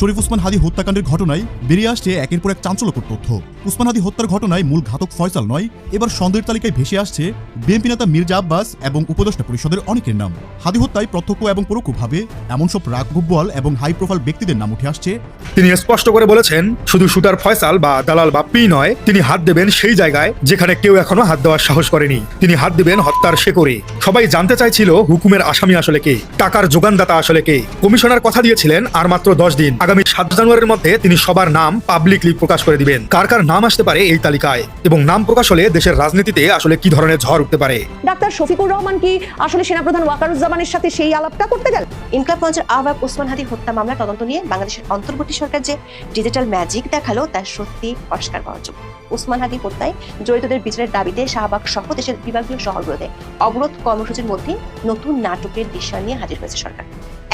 শরীফ উসমান হাদি হত্যাকাণ্ডের ঘটনায় বেরিয়ে আসছে একের পর এক চাঞ্চল্যকর তথ্য। উসমান হাদি হত্যার ঘটনায় মূল ঘাতক ফয়সাল নয়, এবার সন্দেহের তালিকায় ভেসে আসছে বিএনপি নেতা মির্জা আব্বাস এবং উপদেষ্টা পরিষদের অনেকের নাম। হাদি হত্যায় প্রত্যক্ষ এবং পরোক্ষভাবে এমন সব রাগবল এবং হাই প্রোফাইল ব্যক্তিদের নাম উঠে আসছে। তিনি স্পষ্ট করে বলেছেন, শুধু শুটার ফয়সাল বা দালাল বাপ্পি নয়, তিনি হাত দেবেন সেই জায়গায় যেখানে কেউ এখনও হাত দেওয়ার সাহস করেনি। তিনি হাত দেবেন হত্যার শেকরে সবাই জানতে চাইছিল হুকুমের আসামি আসলে কে, টাকার যোগানদাতা আসলে কে। কমিশনার কথা দিয়েছিলেন আর মাত্র দশ দিন। আগামী সাত জানুয়ারির মধ্যে তিনি সবার নাম পাবলিকলি প্রকাশ করে দিবেন। কার কার নাম আসতে পারে এই তালিকায়? এবং নাম প্রকাশ হলে দেশের রাজনীতিতে আসলে কি ধরনের ঝড় উঠতে পারে? ডাক্তার শফিকুর রহমান কি আসলে সেনাপ্রধান ওয়াকারুজ্জামানের সাথে সেই আলাপটা করতে গেল? ইনকলাব মঞ্চের আহ্বায়ক ওসমান হাদি হত্যা মামলা তদন্ত নিয়ে বাংলাদেশের অন্তর্বর্তী সরকার যে ডিজিটাল ম্যাজিক দেখাল তা সত্যি পরিষ্কার পাওয়ার যোগ্য ওসমান হাদি হত্যায় জড়িতদের বিচারের দাবিতে শাহবাগ সহ দেশের বিভাগীয় শহরগুলোতে অবরোধ কর্মসূচির মধ্যে নতুন নাটকের দৃশ্য নিয়ে হাজির হয়েছে সরকার।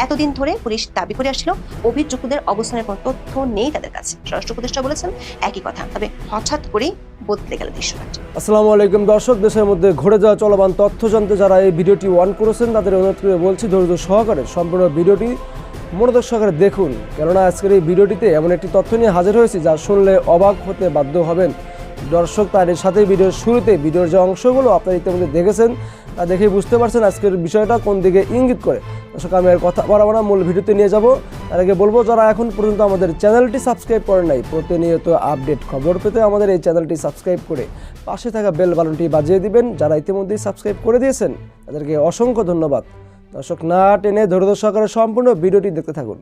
এতদিন ধরে পুলিশ দাবি করে আসছিল অভিযুক্তদের অবস্থানের কোনো তথ্য নেই তাদের কাছে। স্বরাষ্ট্র উপদেষ্টা বলেছেন একই কথা, তবে হঠাৎ করেই বদলে গেল দৃশ্যটা। আসসালামু আলাইকুম দর্শক, দেশের মধ্যে ঘটে যাওয়া চলমান তথ্য জানতে যারা এই ভিডিওটি অন করেছেন, তাদের অনুরোধ করে বলছি ধৈর্য সহকারে সম্পূর্ণ ভিডিওটি মনোযোগ সহকারে দেখুন। কেননা আজকের এই ভিডিওটিতে এমন একটি তথ্য নিয়ে হাজির হয়েছি যা শুনলে অবাক হতে বাধ্য হবেন। দর্শক তার এর সাথে ভিডিওর শুরুতে, ভিডিওর যে অংশগুলো আপনারা ইতিমধ্যে দেখেছেন, তা দেখেই বুঝতে পারছেন আজকের বিষয়টা কোন দিকে ইঙ্গিত করে। দর্শক, আমি আর কথা বাড়াবো না, মূল ভিডিওতে নিয়ে যাব। তার আগে বলব, যারা এখন পর্যন্ত আমাদের চ্যানেলটি সাবস্ক্রাইব করেন নাই, প্রতিনিয়ত আপডেট খবর পেতে আমাদের এই চ্যানেলটি সাবস্ক্রাইব করে পাশে থাকা বেল বাটনটি বাজিয়ে দিবেন, যারা ইতিমধ্যেই সাবস্ক্রাইব করে দিয়েছেন, তাদেরকে অসংখ্য ধন্যবাদ। দর্শক, না টেনে ধৈর্য সহকারে সম্পূর্ণ ভিডিওটি দেখতে থাকুন।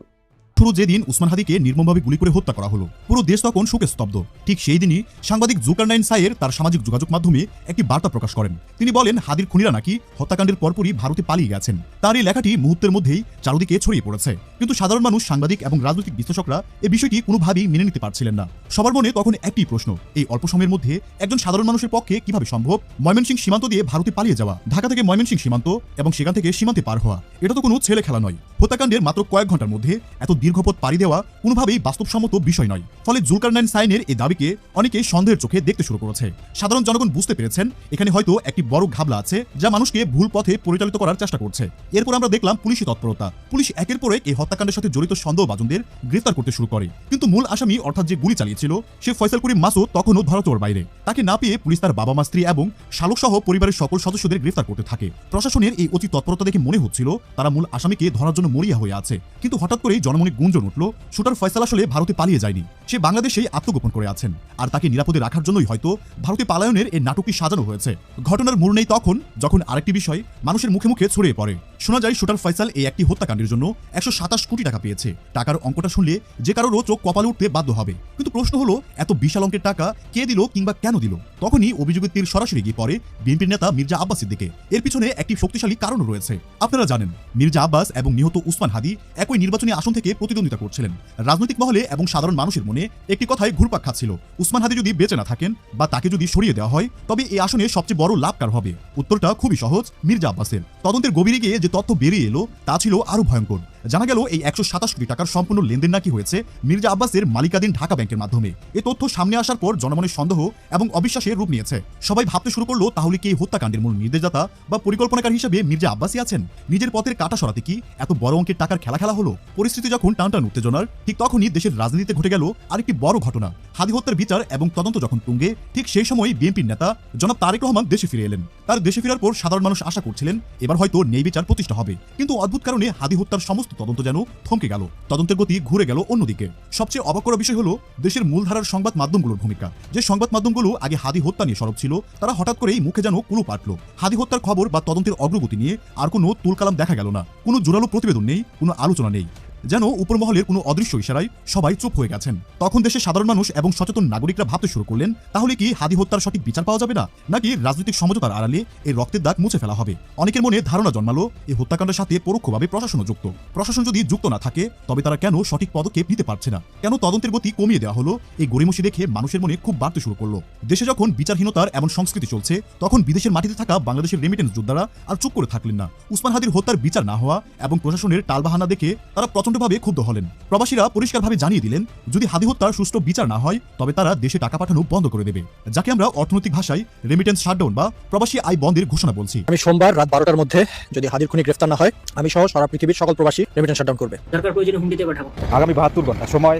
শুরু যেদিন উসমান হাদিকে নির্মমভাবে গুলি করে হত্যা করা হলো, পুরো দেশ তখন শোকে স্তব্ধ। ঠিক সেই দিনই সাংবাদিক জুকারনাইন সাইয়ের তার সামাজিক যোগাযোগ মাধ্যমে একটি বার্তা প্রকাশ করেন। তিনি বলেন, হাদির খুনিরা নাকি হত্যাকাণ্ডের পরপরই ভারতে পালিয়ে গেছেন। তার এই লেখাটি মুহূর্তের মধ্যেই চারদিকে ছড়িয়ে পড়েছে। কিন্তু সাধারণ মানুষ, সাংবাদিক এবং রাজনৈতিক বিশ্লেষকরা এই বিষয়টি কোনোভাবেই মেনে নিতে পারছিলেন না। সবার মনে তখন একটি প্রশ্ন, এই অল্প সময়ের মধ্যে একজন সাধারণ মানুষের পক্ষে কীভাবে সম্ভব? ময়মনসিংহ সীমান্ত দিয়ে ভারতে পালিয়ে যাওয়া, ঢাকা থেকে ময়মনসিংহ সীমান্ত এবং সেখান থেকে সীমান্তে পার হওয়া, এটা তো কোনো ছেলে খেলা নয়। হত্যাকাণ্ডের মাত্র কয়েক ঘণ্টার মধ্যে এত দীর্ঘপথ পাড়ি দেওয়া কোনোভাবেই বাস্তবসম্মত বিষয় নয়। ফলে জুলকারনাইন সাইনের এই দাবিকে অনেকে সন্দেহের চোখে দেখতে শুরু করেছে। সাধারণ জনগণ বুঝতে পেরেছেন, এখানে হয়তো একটি বড় ঘাবলা আছে যা মানুষকে ভুল পথে পরিচালিত করার চেষ্টা করছে। এরপর আমরা দেখলাম পুলিশি তৎপরতা। পুলিশ একের পর এক এই হত্যাকাণ্ডের সাথে জড়িত সন্দেহভাজনদের গ্রেফতার করতে শুরু করে। কিন্তু মূল আসামি, অর্থাৎ যে গুলি চালিয়েছিল, সে ফয়সাল করিম মাসুদ তখনও ধরাচোর বাইরে। তাকে না পেয়ে পুলিশ তার বাবা মা স্ত্রী এবং শালক সহ পরিবারের সকল সদস্যদের গ্রেফতার করতে থাকে। প্রশাসনের এই অতি তৎপরতা দেখে মনে হচ্ছিল, তারা মূল আসামিকে ধরার জন্য মরিয়া হয়ে আছে। কিন্তু হঠাৎ করেই জনমনে গুঞ্জন উঠল। শুটার ফয়সাল আসলে ভারতে পালিয়ে যায়নি। সে বাংলাদেশেই আত্মগোপন করে আছেন। আর তাকে নিরাপদে রাখার জন্যই হয়তো ভারতে পালায়নের এই নাটকটি সাজানো হয়েছে। ঘটনার মূল নেই তখন, যখন আরেকটি বিষয় মানুষের মুখে মুখে ছড়িয়ে পড়ে। শোনা যায় শুটার ফয়সাল এই একটি হত্যাকাণ্ডের জন্য একশো সাতাশ কোটি টাকা পেয়েছে। টাকার অঙ্কটা শুনলে যে কারোরও চোখ কপালে উঠতে বাধ্য হবে। কিন্তু প্রশ্ন হলো, এত বিশাল অঙ্কের টাকা কে দিল কিংবা কেন দিল? তখনই অভিযোগের তীর সরাসরি গিয়ে পড়ে বিএনপির নেতা মির্জা আব্বাসের দিকে। এর পিছনে একটি শক্তিশালী কারণ রয়েছে। আপনারা জানেন, মির্জা আব্বাস এবং নিহত উসমান হাদি একই নির্বাচনী আসন থেকে প্রতিদ্বন্দ্বিতা করছিলেন। রাজনৈতিক মহলে এবং সাধারণ মানুষের মনে একটি কথায় ঘুরপাক খাচ্ছিল। উসমান হাদি যদি বেঁচে না থাকেন বা তাকে যদি সরিয়ে দেওয়া হয়, তবে এই আসনে সবচেয়ে বড় লাভকার হবে? উত্তরটা খুবই সহজ, মির্জা আব্বাসের। তদন্তের গভীরে গিয়ে যে তথ্য বেরিয়ে এলো, তা ছিল আরও ভয়ঙ্কর। জানা গেল এই একশো সাতাশ কোটি টাকার সম্পূর্ণ লেনদেন নাকি হয়েছে মির্জা আব্বাসের মালিকাধীন ঢাকা ব্যাংকের মাধ্যমে। এ তথ্য সামনে আসার পর জনমনের সন্দেহ এবং অবিশ্বাসের রূপ নিয়েছে। সবাই ভাবতে শুরু করল, তাহলে কি এই হত্যাকাণ্ডের মূল নির্দেশদাতা বা পরিকল্পনাকারী হিসেবে মির্জা আব্বাসই আছেন? নিজের পথের কাটা সরাতে কি এত বড় অঙ্কের টাকার খেলা খেলা হলো? পরিস্থিতি যখন টানটান উত্তেজনার, ঠিক তখনই দেশের রাজনীতিতে ঘটে গেল আরেকটি বড় ঘটনা। হাদি হত্যার বিচার এবং তদন্ত যখন তুঙ্গে, ঠিক সেই সময় বিএনপির নেতা জনাব তারেক রহমান দেশে ফিরে এলেন। তার দেশে ফেরার পর সাধারণ মানুষ আশা করছিলেন, এবার হয়তো নেই বিচার প্রতিষ্ঠা হবে। কিন্তু অদ্ভুত কারণে হাদি হত্যার সমস্ত তদন্ত যেন থমকে গেল। তদন্তের গতি ঘুরে গেল অন্যদিকে। সবচেয়ে অবাক করা বিষয় হলো, দেশের মূলধারার সংবাদ মাধ্যমগুলোর ভূমিকা। যে সংবাদ মাধ্যমগুলো আগে হাদি হত্যা নিয়ে সরব ছিল, তারা হঠাৎ করেই মুখে যেন কুলু পাটল। হাদি হত্যার খবর বা তদন্তের অগ্রগতি নিয়ে আর কোনো তুলকালাম দেখা গেল না। কোনো জোরালো প্রতিবেদন নেই, কোনো আলোচনা নেই। যেন উপরমহলের কোনো অদৃশ্য ইশারায় সবাই চুপ হয়ে গেছেন। তখন দেশের সাধারণ মানুষ এবং সচেতন নাগরিকরা ভাবতে শুরু করলেন, তাহলে কি হাদি হত্যার সঠিক বিচার পাওয়া যাবে না? নাকি রাজনৈতিক সমঝোতার আড়ালে এই রক্তের দাগ মুছে ফেলা হবে? অনেকের মনে ধারণা জন্মালো এই হত্যাকাণ্ডের সাথে পরোক্ষভাবে প্রশাসনও যুক্ত। প্রশাসন যদি যুক্ত না থাকে, তবে তারা কেন সঠিক পদক্ষেপ নিতে পারছে না? কেন তদন্তের গতি কমিয়ে দেওয়া হলো? এই গরিমসি দেখে মানুষের মনে খুব বাড়তে শুরু করল। দেশে যখন বিচারহীনতার এমন সংস্কৃতি চলছে, তখন বিদেশের মাটিতে থাকা বাংলাদেশের রেমিটেন্স যোদ্ধারা আর চুপ করে থাকলেন না। উসমান হাদির হত্যার বিচার না হওয়া এবং প্রশাসনের টালবাহানা দেখে তারা প্রচণ্ড প্রচণ্ডভাবে ক্ষুব্ধ হলেন। প্রবাসীরা পরিষ্কারভাবে জানিয়ে দিলেন যদি হাদি হত্যার সুষ্ঠু বিচার না হয় তবে তারা দেশে টাকা পাঠানো বন্ধ করে দেবে। যাকে আমরা অর্থনৈতিক ভাষায় রেমিটেন্স শাটডাউন বা প্রবাসী আয় বন্ধের ঘোষণা বলছি। আমি সোমবার রাত বারোটার মধ্যে যদি হাদির খুনি গ্রেফতার না হয় আমি সহ সারা পৃথিবীর সকল প্রবাসী রেমিটেন্স শাটডাউন করবে। দরকার প্রয়োজনে হুমকিতে পাঠাবো। আগামী বাহাত্তর ঘণ্টা সময়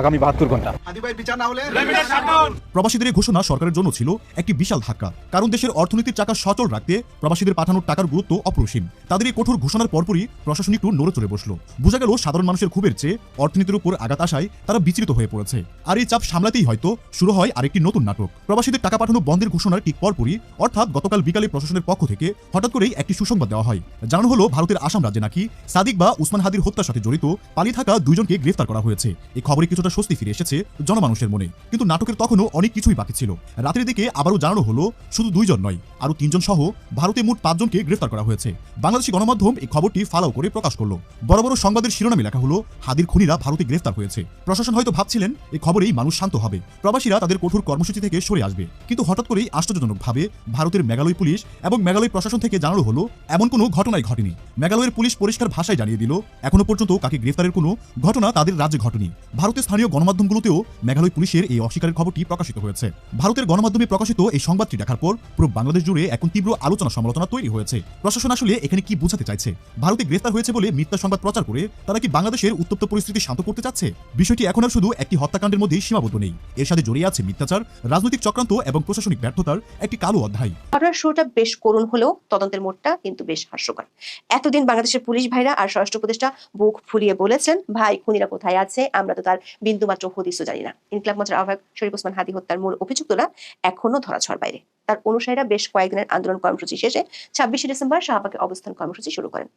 আগামী বাহাত্তর ঘণ্টা। প্রবাসীদের এই ঘোষণা সরকারের জন্য ছিল একটি বিশাল ধাক্কা। কারণ দেশের অর্থনীতির চাকা সচল রাখতে প্রবাসীদের পাঠানোর টাকার গুরুত্ব অপরিসীম। তাদের এই কঠোর ঘোষণার পরপরই প্রশাসন একটু নড়ে চড়ে বসল। বোঝা গেল সাধারণ মানুষের ক্ষোভের চেয়ে অর্থনীতির উপর আঘাত আসায় তারা বিচলিত হয়ে পড়েছে। আর এই চাপ সামলাতেই হয়তো শুরু হয় আরেকটি নতুন নাটক। প্রবাসীদের টাকা পাঠানো বন্ধের ঘোষণার ঠিক পরপরই, অর্থাৎ গতকাল বিকালে প্রশাসনের পক্ষ থেকে হঠাৎ করেই একটি সুসংবাদ দেওয়া হয়। জানানো হলো, ভারতের আসাম রাজ্যে নাকি সাদিক বা উসমান হাদির হত্যার সাথে জড়িত পালিয়ে থাকা দুইজনকে গ্রেফতার করা হয়েছে। এই খবরে কিছুটা স্বস্তি ফিরে এসেছে জনমানুষের মনে। কিন্তু নাটকের তখনও অনেক কিছুই বাকি ছিল। রাতের দিকে আবারও জানানো হলো, শুধু দুইজন নয়, আরও তিনজন সহ ভারতে মোট পাঁচজনকে গ্রেফতার করা হয়েছে। বাংলাদেশি গণমাধ্যম এই খবরটি ফালাও করে প্রকাশ করল। বড় বড় সংবাদের শিরোনামে লেখা হলো হাদির খুনিরা ভারতে গ্রেফতার হয়েছে। প্রশাসন হয়তো ভাবছিলেন এই খবরেই মানুষ শান্ত হবে। প্রবাসীরা তাদের কঠোর কর্মসূচি থেকে সরে আসবে। কিন্তু হঠাৎ করেই আশ্চর্যজনকভাবে ভারতের মেঘালয় পুলিশ এবং মেঘালয় প্রশাসন থেকে জানানো হলো, এমন কোনো ঘটনাই ঘটেনি। মেঘালয়ের পুলিশ পরিষ্কার ভাষায় জানিয়ে দিল, এখনও পর্যন্ত কাকে গ্রেফতারের কোনো ঘটনা তাদের রাজ্যে ঘটেনি। ভারতের স্থানীয় গণমাধ্যমগুলোতেও মেঘালয় পুলিশের এই অস্বীকারের খবরটি প্রকাশিত হয়েছে। ভারতের গণমাধ্যমে প্রকাশিত এই সংবাদটি দেখার পর পুরো বাংলাদেশ জুড়ে এখন তীব্র আলোচনা সমালোচনা তৈরি হয়েছে। প্রশাসন আসলে এখানে কি বোঝাতে চাইছে? ভারতে গ্রেফতার হয়েছে বলে মিথ্যা সংবাদ প্রচার করে তারা কি বাংলাদেশের উত্তপ্ত পরিস্থিতি শান্ত করতে চাচ্ছে? বিষয়টি এখন আর শুধু একটি হত্যাকাণ্ডের মধ্যেই সীমাবদ্ধ নেই। এর সাথে জড়িয়ে আছে মিথ্যাচার, রাজনৈতিক চক্রান্ত এবং প্রশাসনিক ব্যর্থতার একটি কালো অধ্যায়। ঘটনার শুরুটা বেশ করুণ হলেও তদন্তের মোড়টা কিন্তু বেশ হাস্যকর। এতদিন বাংলাদেশের পুলিশ ভাইরা আর স্বরাষ্ট্র উপদেষ্টা বুক ফুলিয়ে বলেছেন, ভাই, খুনিরা কোথায় আছে? আমরা তো তার বিন্দুমাত্র হদিসও জানি না। ইনকলাব মঞ্চের আহ্বায়ক শরীফ ওসমান হাদি হত্যার মূল অভিযুক্তরা এখনও ধরা ধরাছোঁয়ার বাইরে। তার অনুসারীরা বেশ কয়েকদিনের আন্দোলন কর্মসূচি শেষে ছাব্বিশে ডিসেম্বর শাহবাগে অবস্থান কর্মসূচি শুরু করেন।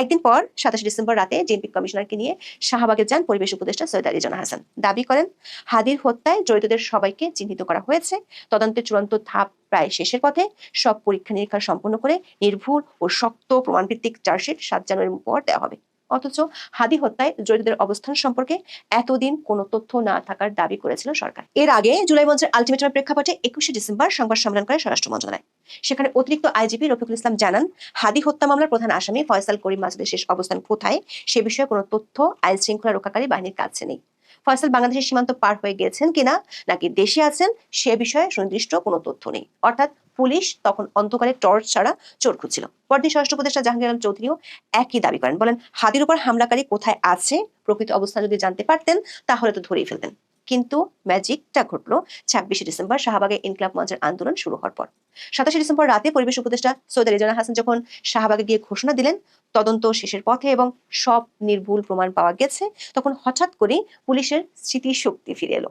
একদিন পর, সাতাশে ডিসেম্বর রাতে জেএমপি কমিশনারকে নিয়ে শাহবাগে যান পরিবেশ উপদেষ্টা সৈয়দ আলী জানা হাসান। দাবি করেন, হাদির হত্যায় জড়িতদের সবাইকে চিহ্নিত করা হয়েছে। তদন্তের চূড়ান্ত ধাপ প্রায় শেষের পথে সব পরীক্ষা নিরীক্ষা সম্পন্ন করে নির্ভুল ও শক্ত প্রমাণভিত্তিক চার্জশিট সাত জানুয়ারির পর দেওয়া হবে। অথচ হাদি হত্যায় জড়িতদের অবস্থান সম্পর্কে এতদিন কোনো তথ্য না থাকার দাবি করেছিল সরকার। এর আগে জুলাই মঞ্চের আলটিমেটামের প্রেক্ষাপটে একুশে ডিসেম্বর সংবাদ সম্মেলন করে স্বরাষ্ট্র মন্ত্রণালয়। সেখানে অতিরিক্ত আইজিপি রফিকুল ইসলাম জানান, হাদি হত্যা মামলার প্রধান আসামি ফয়সাল করিম মাসুদের শেষ অবস্থান কোথায় সে বিষয়ে কোনো তথ্য আইন শৃঙ্খলা রক্ষাকারী বাহিনীর কাছে নেই। ফয়সাল বাংলাদেশের সীমান্ত পার হয়ে গেছেন কিনা নাকি দেশে আছেন সে বিষয়ে সুনির্দিষ্ট কোনো তথ্য নেই। অর্থাৎ পুলিশ তখন অন্ধকারে টর্চ ছাড়া চোর খুঁজছিল। পরদিন স্বরাষ্ট্র উপদেষ্টা জাহাঙ্গীর আলম চৌধুরীও একই দাবি করেন। বলেন হাদির উপর হামলাকারী কোথায় আছে, প্রকৃত অবস্থা যদি জানতে পারতেন, তাহলে তো ধরেই ফেলতেন। কিন্তু ম্যাজিকটা ঘটলো ছাব্বিশে ডিসেম্বর শাহবাগে ইনকলাব মঞ্চের আন্দোলন শুরু হওয়ার পর। সাতাশে ডিসেম্বর রাতে পরিবেশ উপদেষ্টা সৈয়দ রেজানা হাসান যখন শাহবাগে গিয়ে ঘোষণা দিলেন, তদন্ত শেষের পথে এবং সব নির্ভুল প্রমাণ পাওয়া গেছে, তখন হঠাৎ করে পুলিশের স্মৃতিশক্তি ফিরে এলো।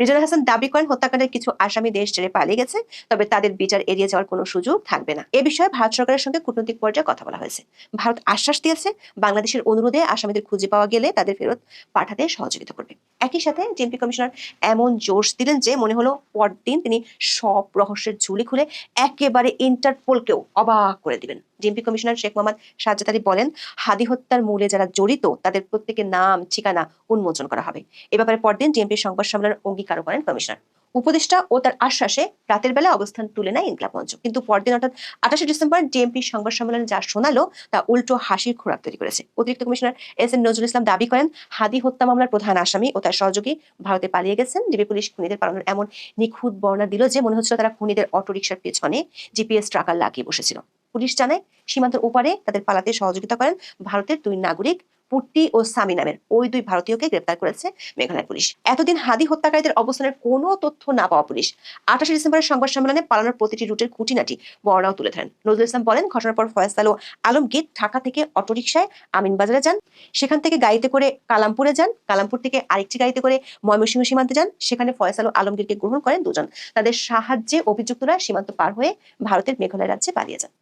রিজানা হাসান দাবি করেন হত্যাকাণ্ডের কিছু আসামি দেশ ছেড়ে পালিয়ে গেছে, তবে তাদের বিচার এড়িয়ে যাওয়ার কোনো সুযোগ থাকবে না। এ বিষয়ে ভারত সরকারের সঙ্গে কূটনৈতিক পর্যায়ে কথা বলা হয়েছে। ভারত আশ্বাস দিয়েছে, বাংলাদেশের অনুরোধে আসামিদের খুঁজে পাওয়া গেলে তাদের ফেরত পাঠাতে সহযোগিতা করবে। একই সাথে জেএমপি কমিশনার এমন জোশ দিলেন যে, মনে হলো পরদিন তিনি সব রহস্যের ঝুলি খুলে একেবারে ইন্টারপোলকেও অবাক করে দিবেন। ডিএমপি কমিশনার শেখ মোহাম্মদ সাজ্জাদ বলেন, হাদি হত্যার মূলে যারা জড়িত, তাদের প্রত্যেকের নাম, ঠিকানা উন্মোচন করা হবে। এ ব্যাপারে পরদিন ডিএমপি সংবাদ সম্মেলনের অঙ্গীকারও করেন কমিশনার। উপদেষ্টা ও তার আশ্বাসে রাতের বেলা অবস্থান তুলে নেয় ইনকলাব মঞ্চ। কিন্তু পরদিন অর্থাৎ আঠাশে ডিসেম্বর ডিএমপি সংবাদ সম্মেলনে যা শোনালো, তা উল্টো হাসির খোরাক তৈরি করেছে। অতিরিক্ত commissioner S N Nazrul Islam দাবি করেন, হাদি হত্যা মামলার প্রধান আসামি ও তার সহযোগী ভারতে পালিয়ে গেছেন। ডিবি পুলিশ খুনিদের পালানোর এমন নিখুঁত বর্ণনা দিল যে, মনে হচ্ছিল তারা খুনিদের অটোরিকশার পেছনে জিপিএস ট্রাকার লাগিয়ে বসেছিল। পুলিশ জানায়, সীমান্তের ওপারে তাদের পালাতে সহযোগিতা করেন ভারতের দুই নাগরিক পুট্টি ও সামি নামের ওই দুই ভারতীয়কে গ্রেপ্তার করেছে মেঘালয় পুলিশ। এতদিন হাদি হত্যাকারীদের অবস্থানের কোনো তথ্য না পাওয়া পুলিশ। আঠাশে ডিসেম্বরের সংবাদ সম্মেলনে পালানোর প্রতিটি রুটের খুঁটিনাটি বর্ণাও তুলে ধরেন। নজরুল ইসলাম বলেন, ঘটনার পর ফয়সাল ও আলমগীর ঢাকা থেকে অটোরিকশায় আমিনবাজারে যান। সেখান থেকে গাড়িতে করে কালামপুরে যান। কালামপুর থেকে আরেকটি গাড়িতে করে ময়মনসিংহ সীমান্তে যান। সেখানে ফয়সাল ও আলমগীরকে গ্রহণ করেন দুজন। তাদের সাহায্যে অভিযুক্তরা সীমান্ত পার হয়ে ভারতের মেঘালয় রাজ্যে পালিয়ে যান।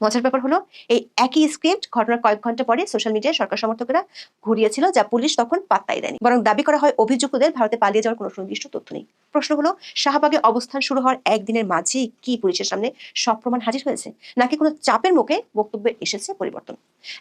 মজার ব্যাপার হলো, এই একই স্ক্রিপ্ট ঘটনার কয়েক ঘণ্টা পরে সোশ্যাল মিডিয়ায় সরকার সমর্থকেরা ঘুরিয়েছিল যা পুলিশ তখন পাত্তাই দেয়নি। বরং দাবি করা হয়, অভিযুক্তদের ভারতে পালিয়ে যাওয়ার কোনো সুনির্দিষ্ট তথ্য নেই। প্রশ্ন হলো, শাহবাগে অবস্থান শুরু হওয়ার একদিনের মাঝেই কি পুলিশের সামনে সব প্রমাণ হাজির হয়েছে? নাকি কোনো চাপের মুখে বক্তব্যে এসেছে পরিবর্তন?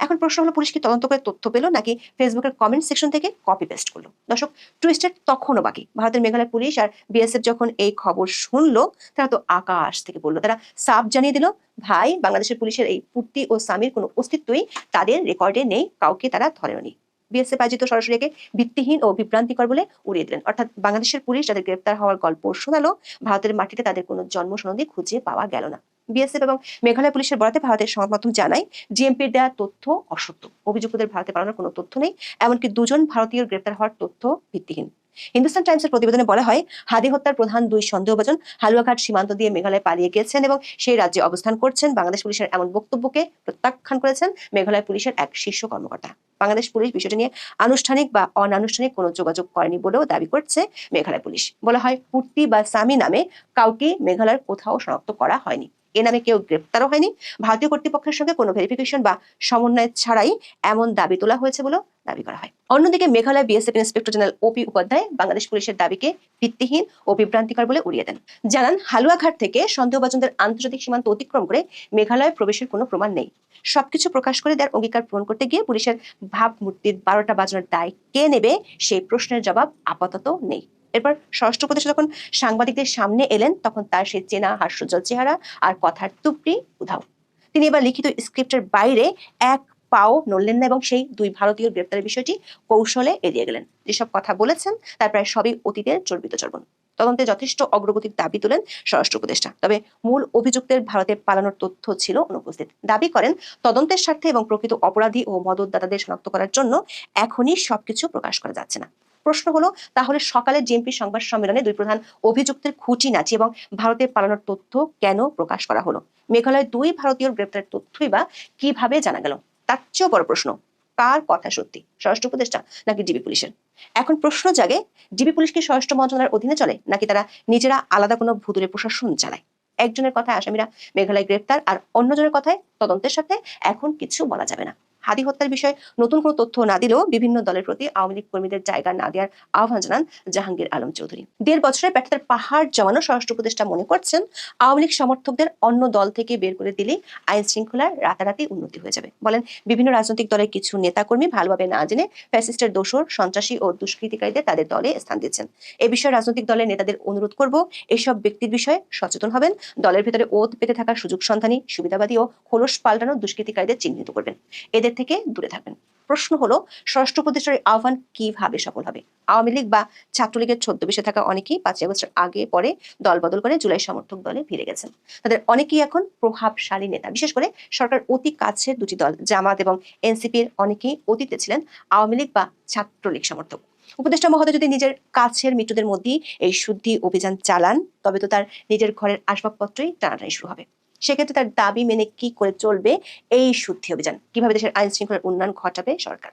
এখন প্রশ্ন হলো, পুলিশ কি তদন্ত করে তথ্য পেল, নাকি ফেসবুকের কমেন্ট সেকশন থেকে কপি পেস্ট করল? দর্শক টুইস্টের তখনও বাকি। ভারতের মেঘালয় পুলিশ আর বিএসএফ যখন এই খবর শুনলো, তারা তো আকাশ থেকে বলল। তারা সাফ জানিয়ে দিল, ভাই, বাংলাদেশের পুলিশের এই পুট্টি ও সামির কোনো অস্তিত্বই তাদের রেকর্ডে নেই, কাউকে তারা ধরেও ধরেনি। বিএসএফ আয়োজিত সরাসরি ভিত্তিহীন ও বিভ্রান্তিকর বলে উড়িয়ে দিলেন। অর্থাৎ বাংলাদেশের পুলিশ যাদের গ্রেপ্তার হওয়ার গল্প শোনালো, ভারতের মাটিতে তাদের কোনো জন্ম সনদি খুঁজে পাওয়া গেল না। বিএসএফ এবং মেঘালয় পুলিশের বরাতে ভারতের সংবাদ মাধ্যম জানায়, জিএমপির দেওয়া তথ্য অসত্য। অভিযুক্তদের ভারতে পালানোর কোনো তথ্য নেই, এমনকি দুজন ভারতীয় গ্রেপ্তার হওয়ার তথ্য ভিত্তিহীন। হিন্দুস্তান টাইমসের প্রতিবেদনে বলা হয়, হাদি হত্যার প্রধান দুই সন্দেহভাজন হালুয়াঘাট সীমান্ত দিয়ে মেঘালয় পালিয়ে গেছেন এবং সেই রাজ্যে অবস্থান করছেন। বাংলাদেশ পুলিশের এমন বক্তব্যকে প্রত্যাখ্যান করেছেন মেঘালয় পুলিশের এক শীর্ষ কর্মকর্তা। বাংলাদেশ পুলিশ বিষয়টি নিয়ে আনুষ্ঠানিক বা অনানুষ্ঠানিক কোনো যোগাযোগ করেনি বলেও দাবি করছে মেঘালয় পুলিশ। বলা হয় পূর্তি বা সামি নামে কাউকে মেঘালয়ের কোথাও শনাক্ত করা হয়নি। এ নামে কেউ গ্রেপ্তারও হয়নি। ভারতীয় কর্তৃপক্ষের সঙ্গে কোনো ভেরিফিকেশন বা সমন্বয় ছাড়াই এমন দাবি তোলা হয়েছে বলেও দাবি করা হয়। অন্যদিকে Meghalaya BSF inspector general OP Upadhyay Bangladesh পুলিশের দাবিকে ভিত্তিহীন ও বিভ্রান্তিকর বলে উড়িয়ে দেন। জানান, হালুয়াঘাট থেকে সন্দেহভাজনদের আন্তর্জাতিক সীমান্ত অতিক্রম করে মেঘালয় প্রবেশের কোনো প্রমাণ নেই। সবকিছু প্রকাশ করে দেওয়ার অঙ্গীকার পূরণ করতে গিয়ে পুলিশের ভাবমূর্তির বারোটা বাজানোর দায় কে নেবে সেই প্রশ্নের জবাব আপাতত নেই। এরপর ষষ্ঠ উপদেশ যখন সাংবাদিকদের সামনে এলেন, তখন তার সেই চেনা হাস্যজ্জ্বল চেহারা আর কথার তুপড়ি উধাও। তিনি এবার লিখিত স্ক্রিপ্টের বাইরে এক পাও নড়লেন না এবং সেই দুই ভারতীয় গ্রেপ্তারের বিষয়টি কৌশলে এড়িয়ে গেলেন। যেসব কথা বলেছেন, তার প্রায় সবই অতীতের চর্বিত চর্বণ। তদন্তে যথেষ্ট অগ্রগতির দাবি তোলেন স্বরাষ্ট্র উপদেষ্টা। তবে মূল অভিযুক্তের ভারতে পালানোর তথ্য ছিল অনুপস্থিত। দাবি করেন, তদন্তের স্বার্থে এবং প্রকৃত অপরাধী ও মদতদাতাদের শনাক্ত করার জন্য এখনই সবকিছু প্রকাশ করা যাচ্ছে না। প্রশ্ন হলো, তাহলে সকালে জিএমপি সংবাদ সম্মেলনে দুই প্রধান অভিযুক্তের খুঁটি নাচি এবং ভারতে পালানোর তথ্য কেন প্রকাশ করা হলো? মেঘালয়ের দুই ভারতীয় গ্রেপ্তারের তথ্যই বা কীভাবে জানা গেল? তার চেয়েও বড় প্রশ্ন, কার কথা সত্যি? স্বরাষ্ট্র উপদেষ্টা নাকি ডিবি পুলিশের? এখন প্রশ্ন জাগে, ডিবি পুলিশ কি স্বরাষ্ট্র মন্ত্রণালয়ের অধীনে চলে, নাকি তারা নিজেরা আলাদা কোনো ভুতুরে প্রশাসন চালায়? একজনের কথায় আসামিরা মেঘালয় গ্রেপ্তার আর অন্যজনের কথায় তদন্তের সাথে এখন কিছু বলা যাবে না। হাদি হত্যার বিষয়ে নতুন কোনো তথ্য না দিলেও বিভিন্ন দলের প্রতি আওয়ামী লীগ কর্মীদের জায়গা না দেওয়ার আহ্বান জানান জাহাঙ্গীর আলম চৌধুরী। দেড় বছরের ব্যর্থতার পাহাড় জমানো স্বরাষ্ট্র উপদেষ্টা মনে করছেন, আওয়ামী লীগ সমর্থকদের অন্য দল থেকে বের করে দিলে আইন শৃঙ্খলার রাতারাতি উন্নতি হয়ে যাবে। বলেন, বিভিন্ন রাজনৈতিক দলের কিছু নেতাকর্মী ভালোভাবে না জেনে ফ্যাসিস্টের দোষর, সন্ত্রাসী ও দুষ্কৃতিকারীদের তাদের দলে স্থান দিচ্ছেন এ বিষয়ে রাজনৈতিক দলের নেতাদের অনুরোধ করব, এসব ব্যক্তির বিষয়ে সচেতন হবেন, দলের ভিতরে ওত পেতে থাকা সুযোগ সন্ধানী, সুবিধাবাদী ও খোলস পাল্টানো দুষ্কৃতিকারীদের চিহ্নিত করবেন। এদের থেকে দূরে থাকবেন। প্রশ্ন হলো, স্বরাষ্ট্র উপদেষ্টার আহ্বান কীভাবে সফল হবে? আওয়ামী লীগ বা ছাত্রলীগের ছদ্মবেশে থাকা অনেকেই পাঁচই আগস্টের আগে পরে দল বদল করে জুলাই সমর্থক দলে ফিরে গেছেন। তাদের অনেকেই এখন প্রভাবশালী নেতা। বিশেষ করে সরকার অতি কাছের দুটি দল, জামাত এবং এনসিপির অনেকেই অতীতে ছিলেন আওয়ামী লীগ বা ছাত্রলীগ সমর্থক। উপদেষ্টা মহোদয় যদি নিজের কাছের মৃত্যুদের মধ্যেই এই শুদ্ধি অভিযান চালান, তবে তো তার নিজের ঘরের আসবাবপত্রই টানাটানি শুরু হবে। সেক্ষেত্রে তার দাবি মেনে কি করে চলবে? এই শুদ্ধি অভিযান। কীভাবে দেশের আইন শৃঙ্খলার উন্নয়ন ঘটাবে সরকার?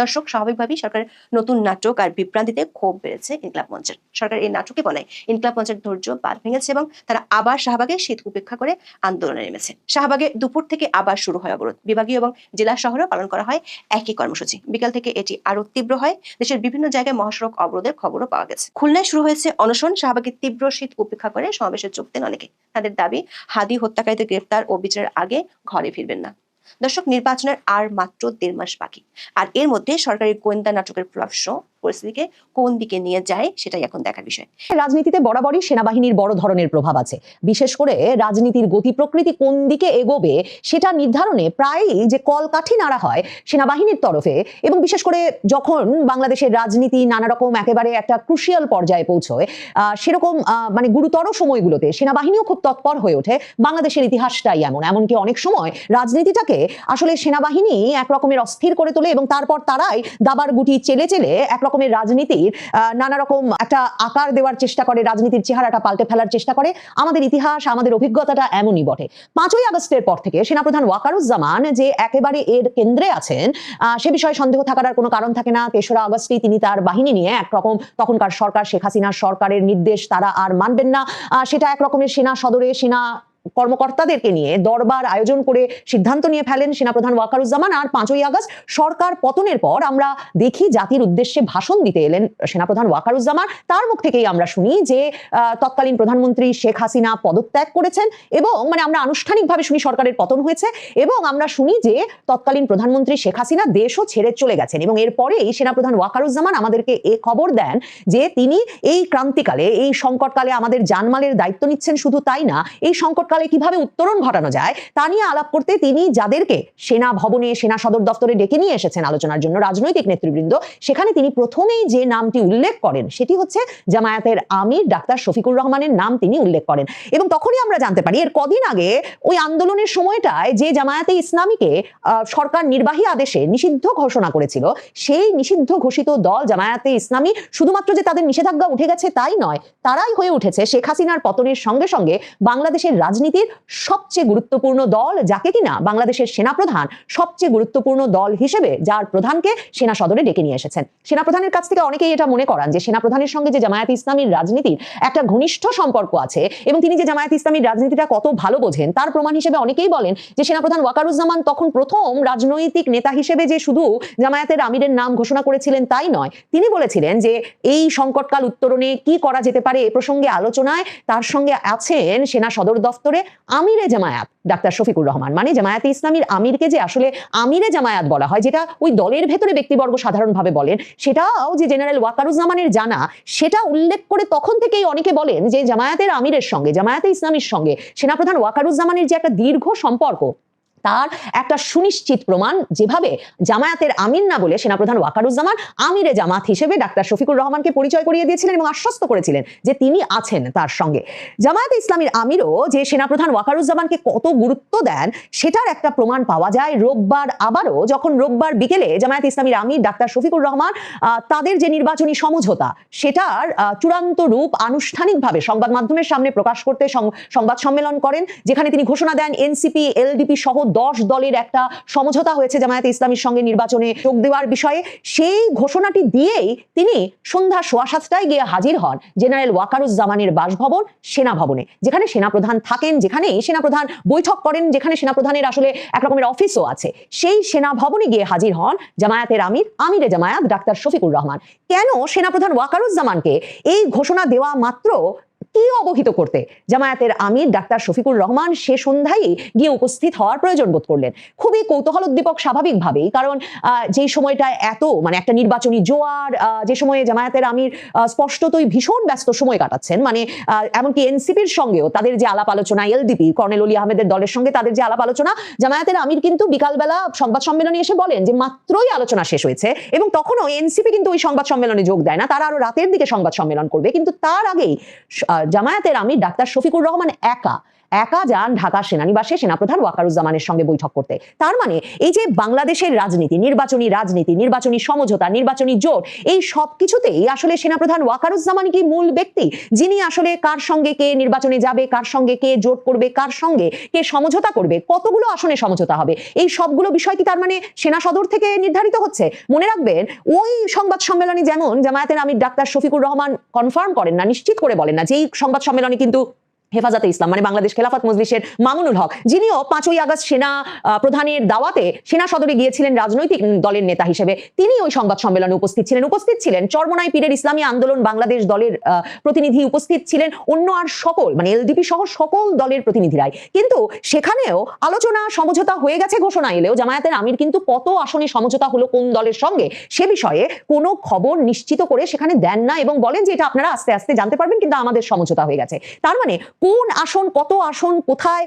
দর্শক, স্বাভাবিকভাবেই সরকারের নতুন নাটক আর বিভ্রান্তিতে ক্ষোভ বেড়েছে ইনকলাব মঞ্চের। সরকার এই নাটকে বলায় ইনকলাব মঞ্চের ধৈর্য বাদ ভেঙেছে এবং তারা আবার শাহবাগে শীত উপেক্ষা করে আন্দোলনে নেমেছে। শাহবাগে দুপুর থেকে আবার শুরু হয় অবরোধ। বিভাগীয় এবং জেলা শহরেও পালন করা হয় একই কর্মসূচি। বিকাল থেকে এটি আরও তীব্র হয়। দেশের বিভিন্ন জায়গায় মহাসড়ক অবরোধের খবরও পাওয়া গেছে। খুলনায় শুরু হয়েছে অনশন। শাহবাগে তীব্র শীত উপেক্ষা করে সমাবেশে যোগ দেন অনেকে। তাদের দাবি, হাদি হত্যাকারীদের গ্রেফতার ও বিচারের আগে ঘরে ফিরবেন না। দর্শক নির্বাচনের আর মাত্র দেড় মাস বাকি। আর এর মধ্যে সরকারি গোয়েন্দা নাটকের প্রভাবশ পরিস্থিতিকে কোন দিকে নিয়ে যায় সেটাই এখন দেখার বিষয়। রাজনীতিতে বরাবরই সেনাবাহিনীর বড় ধরনের প্রভাব আছে। বিশেষ করে রাজনীতির গতি প্রকৃতি কোন দিকে এগোবে সেটা নির্ধারণে প্রায়ই যে কলকাঠি নাড়া হয় সেনাবাহিনীর তরফে এবং বিশেষ করে যখন বাংলাদেশের রাজনীতি নানা রকম একেবারে একটা ক্রুশিয়াল পর্যায়ে পৌঁছয় সেরকম মানে গুরুতর সময়গুলোতে সেনাবাহিনীও খুব তৎপর হয়ে ওঠে। বাংলাদেশের ইতিহাসটাই এমন। এমনকি অনেক সময় রাজনীতিটাকে আসলে সেনাবাহিনী এক রকমের অস্থির করে তোলে এবং তারপর তারাই দাবার গুটি চেলে চেলে এক রকমের রাজনীতির নানা রকম একটা আকার দেওয়ার চেষ্টা করে, রাজনীতির চেহারাটা পাল্টে ফেলার চেষ্টা করে। আমাদের ইতিহাস, আমাদের অভিজ্ঞতাটা এমনই বটে। পাঁচই আগস্টের পর থেকে সেনাপ্রধান ওয়াকারুজ্জামান যে একেবারে এর কেন্দ্রে আছেন সে বিষয়ে সন্দেহ থাকার আর কোনো কারণ থাকে না। তেসরা আগস্টে তিনি তার বাহিনী নিয়ে একরকম তখনকার সরকার, শেখ হাসিনার সরকারের নির্দেশ তারা আর মানবেন না। সেটা একরকমের সেনা সদরে, সেনা কর্মকর্তাদেরকে নিয়ে দরবার আয়োজন করে সিদ্ধান্ত নিয়ে ফেলেন সেনাপ্রধান ওয়াকারুজ্জামান। আর পাঁচই আগস্ট সরকার পতনের পর আমরা দেখি জাতির উদ্দেশ্যে ভাষণ দিতে এলেন সেনাপ্রধান ওয়াকারুজ্জামান। তার মুখ থেকেই আমরা শুনি যে তৎকালীন প্রধানমন্ত্রী শেখ হাসিনা পদত্যাগ করেছেন এবং মানে আমরা আনুষ্ঠানিকভাবে শুনি সরকারের পতন হয়েছে এবং আমরা শুনি যে, তৎকালীন প্রধানমন্ত্রী শেখ হাসিনা দেশও ছেড়ে চলে গেছেন এবং এরপরেই সেনাপ্রধান ওয়াকারুজ্জামান আমাদেরকে এ খবর দেন যে, তিনি এই ক্রান্তিকালে, এই সংকটকালে আমাদের জানমালের দায়িত্ব নিচ্ছেন শুধু তাই না, এই সংকটকালে সংকটকালে কীভাবে উত্তরণ ঘটানো যায়, তা নিয়ে আলাপ করতে তিনি যাদেরকে সেনা ভবনে, সেনা সদর দপ্তরে ডেকে নিয়ে এসেছেন আলোচনার জন্য রাজনৈতিক নেতৃবৃন্দ, সেখানে তিনি প্রথমেই যে নামটি উল্লেখ করেন সেটি হচ্ছে জামায়াতের আমির ডাক্তার শফিকুর রহমানের নাম তিনি উল্লেখ করেন। এবং তখনই আমরা জানতে পারি, এর কদিন আগে ওই আন্দোলনের সময়টায় যে জামায়াতে ইসলামীকে সরকার নির্বাহী আদেশে নিষিদ্ধ ঘোষণা করেছিল, সেই নিষিদ্ধ ঘোষিত দল জামায়াতে ইসলামী শুধুমাত্র যে তাদের নিষেধাজ্ঞা উঠে গেছে তাই নয়, তারাই হয়ে উঠেছে শেখ হাসিনার পতনের সঙ্গে সঙ্গে বাংলাদেশের রাজনীতির সবচেয়ে গুরুত্বপূর্ণ দল যাকে কিনা বাংলাদেশের সেনাপ্রধান সবচেয়ে গুরুত্বপূর্ণ দল হিসেবে যার প্রধানকে সেনা সদরে ডেকে নিয়ে এসেছেন। সেনাপ্রধানের কাছ থেকে অনেকেই এটা মনে করান যে সেনাপ্রধানের সঙ্গে যে জামায়াত ইসলামীর রাজনীতির একটা ঘনিষ্ঠ সম্পর্ক আছে এবং তিনি যে জামায়াত ইসলামীর রাজনীতিটা কত ভালো বোঝেন, তার প্রমাণ হিসেবে অনেকেই বলেন যে সেনাপ্রধান ওয়াকারুজ্জামান তখন প্রথম রাজনৈতিক নেতা হিসেবে যে শুধু জামায়াতের আমিরের নাম ঘোষণা করেছিলেন তাই নয়, তিনি বলেছিলেন যে এই সংকটকাল উত্তরণে কি করা যেতে পারে এ প্রসঙ্গে আলোচনায় তার সঙ্গে আছেন সেনা সদর দফতরে আমিরে জামায়াত, ডাক্তার শফিকুর রহমান। মানে জামায়াতে ইসলামীর আমিরকে যে আসলে আমিরে জামায়াত বলা হয়, যেটা ওই দলের ভেতরে ব্যক্তিবর্গ সাধারণভাবে বলেন, সেটাও যে জেনারেল ওয়াকারুজ্জামানের জানা, সেটা উল্লেখ করে তখন থেকেই অনেকে বলেন যে জামায়াতের আমিরের সঙ্গে, জামায়াতে ইসলামীর সঙ্গে সেনাপ্রধান ওয়াকারুজ্জামানের যে একটা দীর্ঘ সম্পর্ক তার একটা সুনিশ্চিত প্রমাণ যেভাবে জামায়াতের আমির না বলে সেনাপ্রধান ওয়াকারুজ্জামান আমিরে জামাত হিসেবে ডাক্তার শফিকুর রহমানকে পরিচয় করিয়ে দিয়েছিলেন এবং আশ্বস্ত করেছিলেন যে তিনি আছেন তার সঙ্গে। জামায়াতে ইসলামীর আমিরও যে সেনাপ্রধান ওয়াকারুজ্জামানকে কত গুরুত্ব দেন, সেটার একটা প্রমাণ পাওয়া যায় রোববার আবারও, যখন রোববার বিকেলে জামায়াত ইসলামীর আমির ডাক্তার শফিকুর রহমান তাদের যে নির্বাচনী সমঝোতা, সেটার চূড়ান্ত রূপ আনুষ্ঠানিকভাবে সংবাদ মাধ্যমের সামনে প্রকাশ করতে সংবাদ সম্মেলন করেন, যেখানে তিনি ঘোষণা দেন এনসিপি, এলডিপি সহ দশ দলের একটা সমঝোতা হয়েছে জামায়াতে ইসলামীর সঙ্গে নির্বাচনে যোগ দেওয়ার বিষয়ে। সেই ঘোষণাটি দিয়েই তিনি সন্ধ্যা সোয়া সাতটায় গিয়ে হাজির হন জেনারেল ওয়াকারুজ্জামানের বাসভবন সেনা ভবনে যেখানে সেনাপ্রধান থাকেন যেখানে সেনাপ্রধান বৈঠক করেন, যেখানে সেনাপ্রধানের আসলে এক রকমের অফিসও আছে। সেই সেনা ভবনে গিয়ে হাজির হন জামায়াতের আমির, আমিরে জামায়াত ডাক্তার শফিকুর রহমান। কেন সেনাপ্রধান ওয়াকারুজ্জামানকে এই ঘোষণা দেওয়া মাত্র কি অবহিত করতে? জামায়াতের আমির ডাক্তার শফিকুর রহমান সে সন্ধ্যায় গিয়ে উপস্থিত হওয়ার প্রয়োজন বোধ করলেন। খুবই কৌতূহল উদ্দীপক স্বাভাবিকভাবেই কারণ যেই সময়টায় এত মানে একটা নির্বাচনী জোয়ার যে সময়ে জামায়াতের আমির স্পষ্টতই ভীষণ ব্যস্ত সময় কাটাচ্ছেন মানে এমনকি এনসিপির সঙ্গেও তাদের যে আলাপ আলোচনা, এলডিপি, কর্নেল অলি আহমেদের দলের সঙ্গে তাদের যে আলাপ আলোচনা, জামায়াতের আমির কিন্তু বিকালবেলা সংবাদ সম্মেলনে এসে বলেন যে মাত্রই আলোচনা শেষ হয়েছে এবং তখনও এনসিপি কিন্তু ওই সংবাদ সম্মেলনে যোগ দেয় না, তারা আরও রাতের দিকে সংবাদ সম্মেলন করবে, কিন্তু তার আগেই জামায়াতের আমি ডাক্তার শফিকুর রহমান একা। একা যান ঢাকা সেনানিবাসে সেনাপ্রধান ওয়াকারুজ্জামানের সঙ্গে বৈঠক করতে। তার মানে এই যে বাংলাদেশের রাজনীতি, নির্বাচনী রাজনীতি, নির্বাচনী সমঝোতা, নির্বাচনী জোট, এই সব কিছুতেই আসলে সেনাপ্রধান ওয়াকারুজ্জামান কি মূল ব্যক্তি? যিনি আসলে কার সঙ্গে কে নির্বাচনে যাবে, কার সঙ্গে কে জোট করবে, কার সঙ্গে কে সমঝোতা করবে, কতগুলো আসনে সমঝোতা হবে, এই সবগুলো বিষয় কি তার মানে সেনা সদর থেকে নির্ধারিত হচ্ছে? মনে রাখবেন, ওই সংবাদ সম্মেলনে যেমন জামায়াতের আমির ডাক্তার শফিকুর রহমান কনফার্ম করেন না, নিশ্চিত করে বলেন না যে এই সংবাদ সম্মেলনে কিন্তু হেফাজতে ইসলাম মানে বাংলাদেশ খেলাফত মজলিসের মামুনুল হক, যিনিও পাঁচই আগস্ট সেনা প্রধানের দাওয়াতে সেনা সদরে গিয়েছিলেন রাজনৈতিক দলের নেতা হিসেবে। তিনি ওই সংবাদ সম্মেলনে উপস্থিত ছিলেন উপস্থিত ছিলেন চরমনাই পীরের ইসলামী আন্দোলন বাংলাদেশ দলের প্রতিনিধি উপস্থিত ছিলেন অন্য আর সকল মানে এলডিপি সহ সকল দলের প্রতিনিধিরাই। কিন্তু সেখানেও আলোচনা সমঝোতা হয়ে গেছে, ঘোষণা এলেও জামায়াতের আমির কিন্তু কত আসনে সমঝোতা হলো কোন দলের সঙ্গে, সে বিষয়ে কোনো খবর নিশ্চিত করে সেখানে দেন না এবং বলেন যে এটা আপনারা আস্তে আস্তে জানতে পারবেন, কিন্তু আমাদের সমঝোতা হয়ে গেছে। তার মানে কোন আসন, কত আসন কোথায়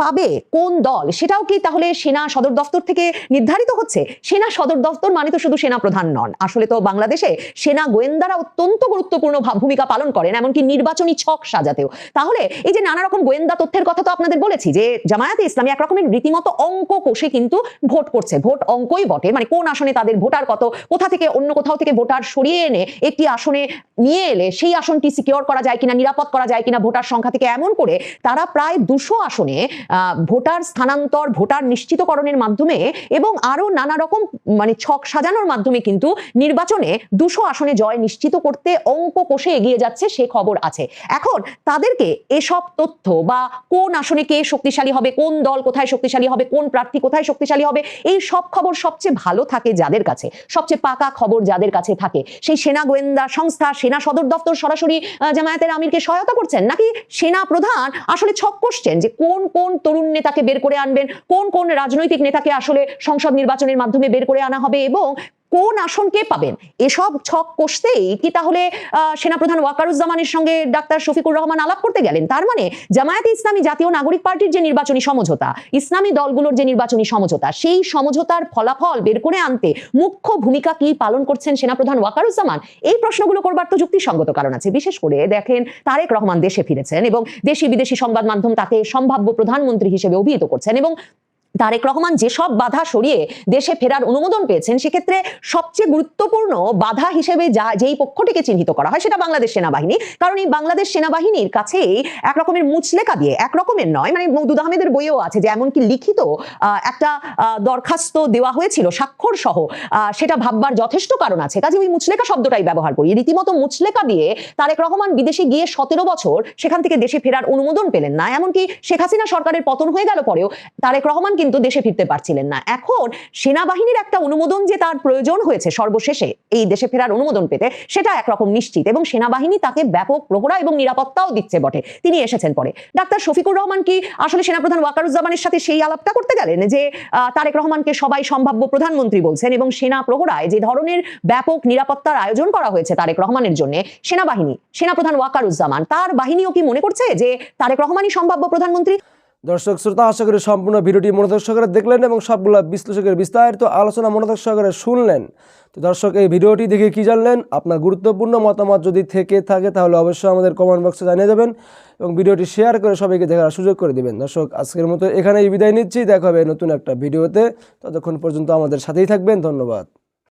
পাবে, কোন দল? সেটাও কি তাহলে সেনা সদর দফতর থেকে নির্ধারিত হচ্ছে? সেনা সদর দফতর মানে তো শুধু সেনা প্রধান নন। আসলে তো বাংলাদেশে সেনা গোয়েন্দারা অত্যন্ত গুরুত্বপূর্ণ ভূমিকা পালন করেন, এমনকি নির্বাচনী ছক সাজাতেও। তাহলে এই যে নানা রকম গোয়েন্দা তথ্যের কথা তো আপনাদের বলেছি যে জামায়াতে ইসলামী একরকমের রীতিমতো অঙ্ক কোষে কিন্তু ভোট করছে। ভোট অঙ্কই বটে মানে কোন আসনে তাদের ভোটার কত, কোথা থেকে অন্য কোথাও থেকে ভোটার সরিয়ে এনে একটি আসনে নিয়ে এলে সেই আসনটি সিকিউর করা যায় কিনা, নিরাপদ করা যায় কিনা, ভোটার সংখ্যা থেকে এমন করে তারা প্রায় দুশো আসনে ভোটার স্থানান্তর, ভোটার নিশ্চিতকরণের মাধ্যমে এবং আরও নানা রকম মানে ছক সাজানোর মাধ্যমে কিন্তু নির্বাচনে দুশো আসনে জয় নিশ্চিত করতে অঙ্ক কোষে এগিয়ে যাচ্ছে সে খবর আছে। এখন তাদেরকে এসব তথ্য বা কোন আসনে কে শক্তিশালী হবে, কোন দল কোথায় শক্তিশালী হবে, কোন প্রার্থী কোথায় শক্তিশালী হবে, এই সব খবর সবচেয়ে ভালো থাকে যাদের কাছে, সবচেয়ে পাকা খবর যাদের কাছে থাকে। সেই সেনা গোয়েন্দা সংস্থা, সেনা সদর দপ্তর সরাসরি জামায়াতের আমিরকে সহায়তা করছেন নাকি সেনা প্রধান আসলে ছক কষছেন যে কোন কোন তরুণ নেতাকে বের করে আনবেন, কোন কোন রাজনৈতিক নেতাকে আসলে সংসদ নির্বাচনের মাধ্যমে বের করে আনা হবে এবং কোন আসন কে পাবেন? এসব ছক কষতেই কি তাহলে সেনাপ্রধান ওয়াকারুজ্জামানের সঙ্গে ডাক্তার শফিকুর রহমান আলাপ করতে গেলেন? তার মানে জামায়াতে ইসলামী জাতীয় নাগরিক পার্টির যে নির্বাচনী সমঝোতা, ইসলামী দলগুলোর যে নির্বাচনী সমঝোতা, সেই সমঝোতার ফলাফল বের করে আনতে মুখ্য ভূমিকা কি পালন করছেন সেনাপ্রধান ওয়াকারুজ্জামান? এই প্রশ্নগুলো করবার তো যুক্তিসঙ্গত কারণ আছে। বিশেষ করে দেখেন, তারেক রহমান দেশে ফিরেছেন এবং দেশি বিদেশি সংবাদ মাধ্যম তাকে সম্ভাব্য প্রধানমন্ত্রী হিসেবে অভিহিত করছেন এবং তারেক রহমান যেসব বাধা সরিয়ে দেশে ফেরার অনুমোদন পেয়েছেন, সেক্ষেত্রে সবচেয়ে গুরুত্বপূর্ণ বাধা হিসেবে যা, যেই পক্ষটিকে চিহ্নিত করা হয় সেটা বাংলাদেশ সেনাবাহিনী। কারণ এই বাংলাদেশ সেনাবাহিনীর কাছেই এক রকমের মুচলেকা দিয়ে এক রকমের নয় মানে মৌদুদ আহমেদের বইয়েও আছে যে এমনকি লিখিত একটা দরখাস্ত দেওয়া হয়েছিল, স্বাক্ষর সহ সেটা ভাববার যথেষ্ট কারণ আছে। কাজে ওই মুচলেকা শব্দটাই ব্যবহার করি। রীতিমতো মুচলেকা দিয়ে তারেক রহমান বিদেশে গিয়ে সতেরো বছর সেখান থেকে দেশে ফেরার অনুমোদন পেলেন না। এমনকি শেখ হাসিনা সরকারের পতন হয়ে গেল পরেও তারেক রহমান কিন্তু দেশে ফিরতে পারছিলেন না। এখন সেনাবাহিনীর একটা অনুমোদন যে তার প্রয়োজন হয়েছে সর্বশেষে, এই দেশে ফেরার অনুমোদন পেতে, সেটা একরকম নিশ্চিত এবং সেনাবাহিনী তাকে ব্যাপক প্রহরা এবং নিরাপত্তাও দিচ্ছে বটে। তিনি এসেছেন পরে। ডাক্তার শফিকুর রহমান কি আসলে সেনাপ্রধান ওয়াকারুজ্জামানের সাথে সেই আলাপটা করতে গেলেন? যে তারেক রহমানকে সবাই সম্ভাব্য প্রধানমন্ত্রী বলছেন এবং সেনা প্রহরায় যে ধরনের ব্যাপক নিরাপত্তার আয়োজন করা হয়েছে তারেক রহমানের জন্য, সেনাবাহিনী, সেনাপ্রধান ওয়াকারুজ্জামান, তার বাহিনীও কি মনে করছে যে তারেক রহমানই সম্ভাব্য প্রধানমন্ত্রী? দর্শক, শ্রোতা, আশা করি সম্পূর্ণ ভিডিওটি মনোযোগ সহকারে দেখলেন এবং সবগুলো বিশ্লেষকের বিস্তারিত আলোচনা মনোযোগ সহকারে শুনলেন। তো দর্শক, এই ভিডিওটি দেখে কি জানলেন? আপনার গুরুত্বপূর্ণ মতামত যদি থেকে থাকে, তাহলে অবশ্যই আমাদের কমেন্ট বক্সে জানিয়ে যাবেন এবং ভিডিওটি শেয়ার করে সবাইকে দেখার সুযোগ করে দিবেন। দর্শক, আজকের মতো এখানেই বিদায় নিচ্ছি। দেখা হবে নতুন একটা ভিডিওতে। ততক্ষণ পর্যন্ত আমাদের সাথেই থাকবেন। ধন্যবাদ।